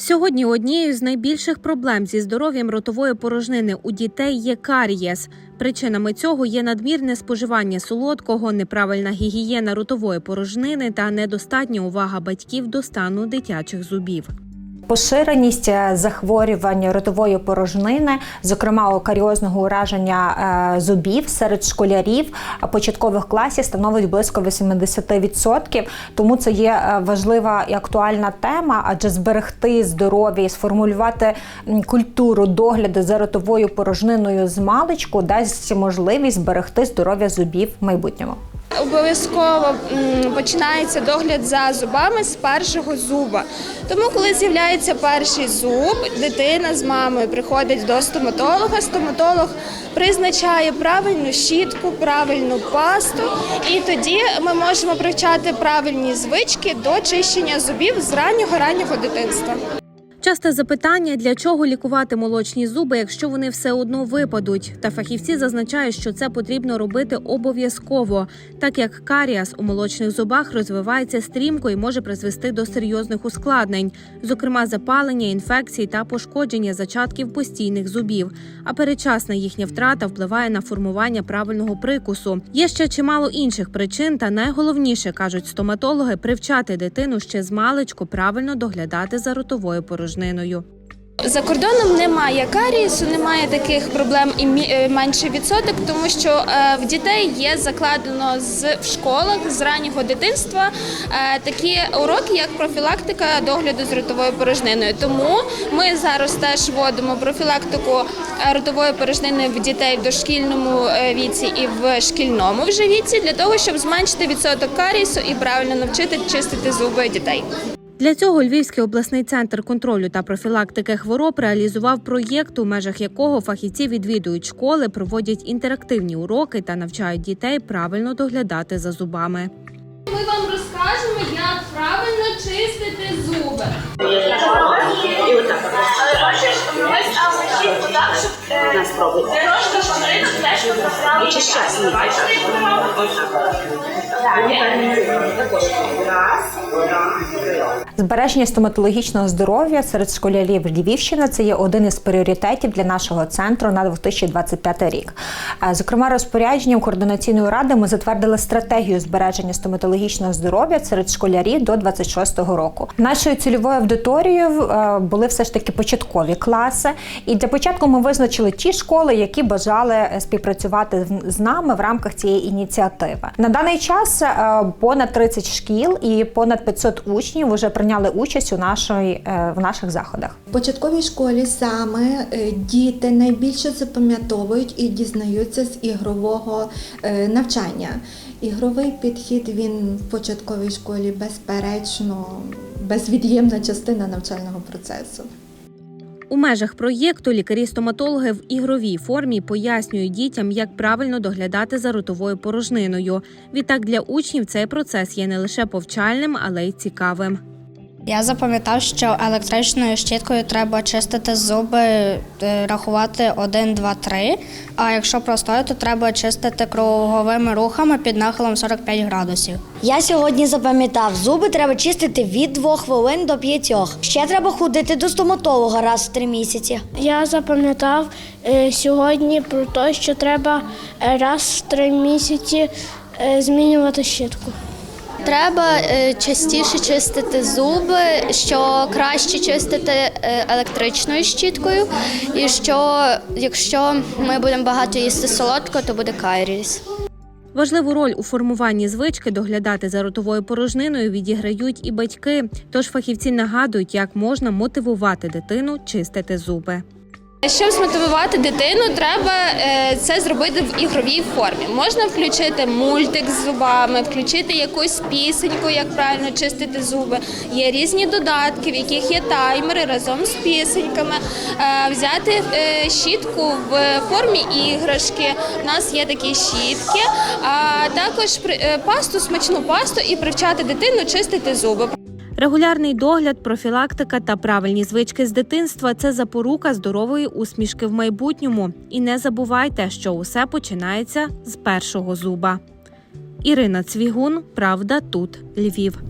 Сьогодні однією з найбільших проблем зі здоров'ям ротової порожнини у дітей є карієс. Причинами цього є надмірне споживання солодкого, неправильна гігієна ротової порожнини та недостатня увага батьків до стану дитячих зубів. Поширеність е, захворювань ротової порожнини, зокрема каріозного ураження е, зубів серед школярів початкових класів становить близько 80%. Тому це є е, важлива і актуальна тема, адже зберегти здоров'я і сформулювати культуру догляду за ротовою порожниною з маличку дасть можливість зберегти здоров'я зубів в майбутньому. Обов'язково починається догляд за зубами з першого зуба. Тому, коли з'являється перший зуб, дитина з мамою приходить до стоматолога. Стоматолог призначає правильну щітку, правильну пасту, і тоді ми можемо привчати правильні звички до чищення зубів з раннього раннього дитинства. Часте запитання, для чого лікувати молочні зуби, якщо вони все одно випадуть. Та фахівці зазначають, що це потрібно робити обов'язково, так як каріас у молочних зубах розвивається стрімко і може призвести до серйозних ускладнень, зокрема запалення, інфекцій та пошкодження зачатків постійних зубів. А передчасна їхня втрата впливає на формування правильного прикусу. Є ще чимало інших причин, та найголовніше кажуть стоматологи привчати дитину ще з маличку правильно доглядати за ротовою порожниною. За кордоном немає карієсу, немає таких проблем і е, відсоток, тому що е, в дітей є закладено з в школах з раннього дитинства е, такі уроки, як профілактика догляду з ротовою порожниною. Тому ми зараз теж вводимо профілактику ротової порожнини в дітей в дошкільному віці і в шкільному вже віці для того, щоб зменшити відсоток карієсу і правильно навчити чистити зуби дітей. Для цього Львівський обласний центр контролю та профілактики хвороб реалізував проєкт, у межах якого фахівці відвідують школи, проводять інтерактивні уроки та навчають дітей правильно доглядати за зубами. Ми вам розкажемо, як правильно чистити зуби. Спробуй. І чи щасливо. Також. Два, три. Збереження стоматологічного здоров'я серед школярів Львівщини це є один із пріоритетів для нашого центру на 2025 рік. Е, Зокрема, розпорядженням координаційної ради ми затвердили стратегію збереження стоматологічного здоров'я серед школярів до 26-го року. Нашою цільовою аудиторією е, були все ж таки початкові класи. І для початку ми визначили ті школи, які бажали е, співпрацювати з- нами в рамках цієї ініціативи. На даний час е, понад 30 шкіл і понад 500 учнів вже прийняли участь у нашої е, в наших заходах. В початковій школі саме е, діти найбільше запам'ятовують і дізнаються з ігрового навчання. Ігровий підхід він в початковій школі безперечно безвід'ємна частина навчального процесу. У межах проєкту лікарі-стоматологи в ігровій формі пояснюють дітям, як правильно доглядати за ротовою порожниною. Відтак для учнів цей процес є не лише повчальним, але й цікавим. Я запам'ятав, що електричною щіткою треба чистити зуби, е, рахувати 1, 2, 3. А якщо простою, то треба чистити круговими рухами під нахилом 45 градусів. Я сьогодні запам'ятав, зуби треба чистити від 2 хвилин до 5. Ще треба ходити до стоматолога раз в 3 місяці. Я запам'ятав е, сьогодні про те, що треба е, раз в три місяці змінювати щітку. Треба е, частіше чистити зуби, що краще чистити е, електричною щіткою, і що якщо ми будемо багато їсти солодкого, то буде карієс. Важливу роль у формуванні звички доглядати за ротовою порожниною відіграють і батьки. Тож фахівці нагадують, як можна мотивувати дитину чистити зуби. Щоб змотивувати дитину, треба е, це зробити в ігровій формі. Можна включити мультик з зубами, включити якусь пісеньку, як правильно чистити зуби. Є різні додатки, в яких є таймери разом з пісеньками. Е, Взяти е, щітку в формі іграшки. У нас є такі щітки, а також пасту, смачну пасту і привчати дитину чистити зуби. Регулярний догляд, профілактика та правильні звички з дитинства це запорука здорової усмішки в майбутньому. І не забувайте, що усе починається з першого зуба. Ірина Цвігун, Правда, тут Львів.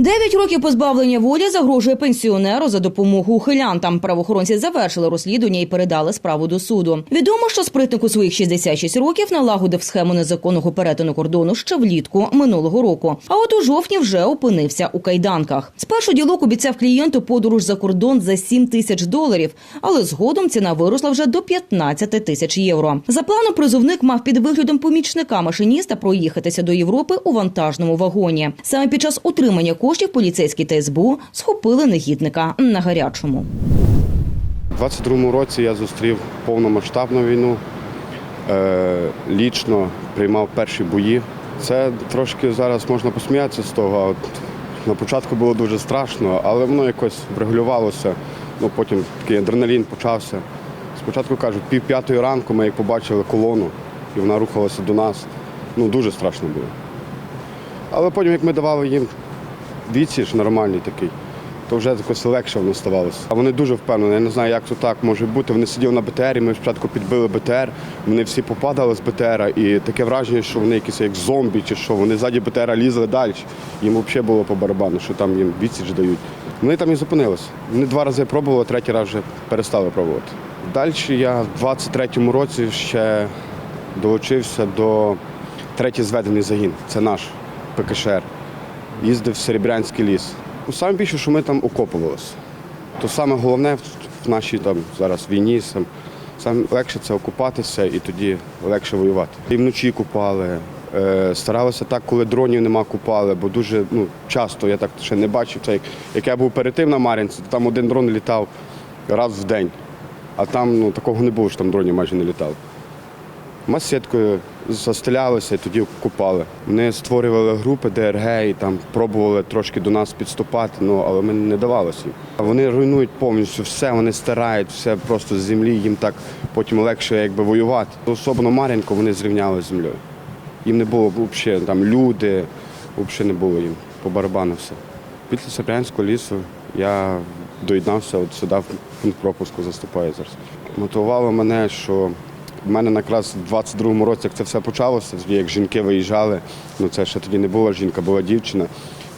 Дев'ять років позбавлення волі загрожує пенсіонеру за допомогу ухилянтам. Правоохоронці завершили розслідування і передали справу до суду. Відомо, що спритник у своїх 66 років налагодив схему незаконного перетину кордону ще влітку минулого року. А от у жовтні вже опинився у кайданках. Спершу ділок обіцяв клієнту подорож за кордон за 7 тисяч доларів, але згодом ціна виросла вже до 15 тисяч євро. За планом призовник мав під виглядом помічника машиніста проїхатися до Європи у вантажному вагоні. Саме під час утримання коштів поліцейські та СБУ схопили негідника на гарячому. У 22-му році я зустрів повномасштабну війну. Е, лічно приймав перші бої. Це трошки зараз можна посміятися з того. От на початку було дуже страшно, але воно якось врегулювалося. Ну, потім такий адреналін почався. Спочатку кажуть, пів п'ятої ранку ми як побачили колону, і вона рухалася до нас. Ну, дуже страшно було. Але потім, як ми давали їм відсіч нормальний такий, то вже якось легше воно ставалося. А вони дуже впевнені. Я не знаю, як то так може бути. Вони сиділи на БТРі, ми спочатку підбили БТР, вони всі попадали з БТРа, і таке враження, що вони якісь як зомбі, чи що вони ззаді БТРа лізли далі. Їм взагалі було по барабану, що там їм відсіч дають. Вони там і зупинилися. Вони два рази пробували, третій раз вже перестали пробувати. Далі я в 23-му році ще долучився до третій зведений загін. Це наш ПКШР. Їздив в Серебрянський ліс. Ну, Саме більше, що ми там окопувалися. То саме головне в- нашій там зараз війні. Сам, саме легше це окупатися і тоді легше воювати. І вночі купали. Е, старалися так, коли дронів нема, купали, бо дуже ну, часто я так ще не бачив. Це як, як я був перед тим на Мар'їнці, там один дрон літав раз в день. А там ну, такого не було, що там дронів майже не літало. Сіткою застелялися і тоді купали. Вони створювали групи ДРГ і там пробували трошки до нас підступати, ну але ми не давалося. Вони руйнують повністю все, вони стирають все просто з землі, їм так потім легше якби воювати. Особливо Мар'їнку вони зрівняли з землею. Їм не було взагалі там люди, взагалі не було їм по барабану все. Після Сапрянського лісу я доєднався от сюди в пункт пропуску заступаю зараз. Мотивувало мене, що в мене якраз в 22-му році, як це все почалося, як жінки виїжджали, ну це ще тоді не була жінка, була дівчина.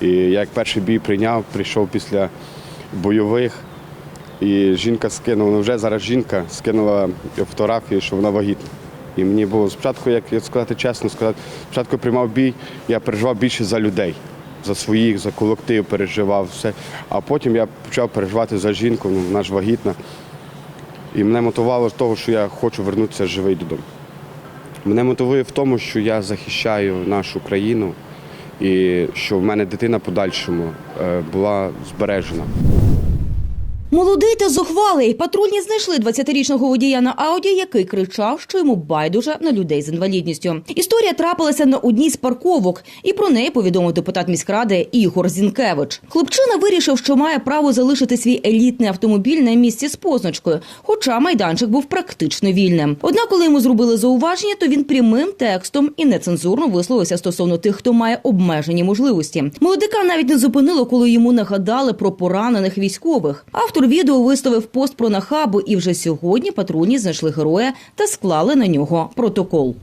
І я як перший бій прийняв, прийшов після бойових, і жінка скинула, ну вже зараз жінка скинула фотографію, що вона вагітна. І мені було спочатку, як сказати чесно, сказати, спочатку приймав бій, я переживав більше за людей, за своїх, за колектив переживав все. А потім я почав переживати за жінку, ну вона ж вагітна. І мене мотивувало з того, що я хочу вернутися живий додому. Мене мотивує в тому, що я захищаю нашу країну і що в мене дитина подальшому е, була збережена. Молодий та зухвалий патрульні знайшли 20-річного водія на ауді, який кричав, що йому байдуже на людей з інвалідністю. Історія трапилася на одній з парковок, і про неї повідомив депутат міськради Ігор Зінкевич. Хлопчина вирішив, що має право залишити свій елітний автомобіль на місці з позначкою, хоча майданчик був практично вільним. Однак, коли йому зробили зауваження, то він прямим текстом і нецензурно висловився стосовно тих, хто має обмежені можливості. Молодика навіть не зупинило, коли йому нагадали про поранених військових. Автор відео виставив пост про нахабу, і вже сьогодні патрульні знайшли героя та склали на нього протокол.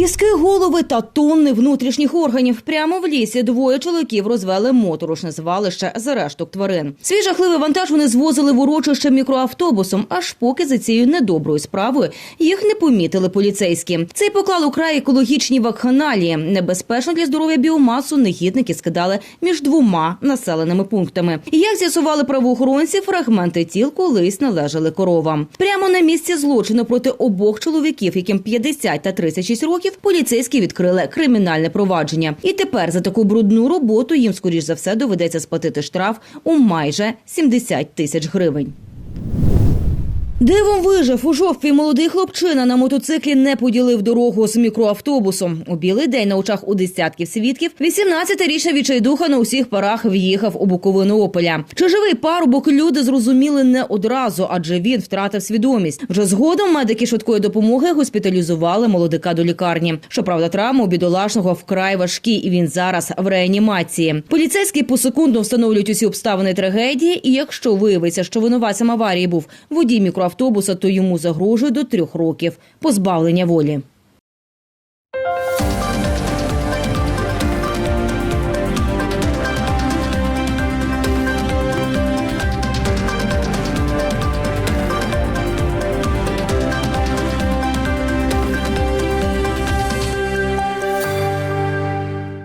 Кіски голови та тонни внутрішніх органів прямо в лісі двоє чоловіків розвели моторошне звалище за решток тварин. Свій жахливий вантаж вони звозили в урочище мікроавтобусом, аж поки за цією недоброю справою їх не помітили поліцейські. Цей поклав у край екологічні вакханалії. Небезпечно для здоров'я біомасу негідники скидали між двома населеними пунктами. Як з'ясували правоохоронці, фрагменти тіл колись належали коровам. Прямо на місці злочину проти обох чоловіків, яким 50 та 36 років, поліцейські відкрили кримінальне провадження. І тепер за таку брудну роботу їм, скоріш за все, доведеться сплатити штраф у майже 70 тисяч гривень. Дивом вижив у жовтві молодий хлопчина на мотоциклі не поділив дорогу з мікроавтобусом. У білий день на очах у десятків свідків 18-річна відчайдуха на усіх парах в'їхав у боковину Опеля. Чи живий парубок люди зрозуміли не одразу, адже він втратив свідомість. Вже згодом медики швидкої допомоги госпіталізували молодика до лікарні. Щоправда, травми у бідолашного вкрай важкі, і він зараз в реанімації. Поліцейські посекундно встановлюють усі обставини трагедії. І якщо виявиться, що винуватцем аварії був водій мікроавтобуса, то йому загрожує до трьох років позбавлення волі.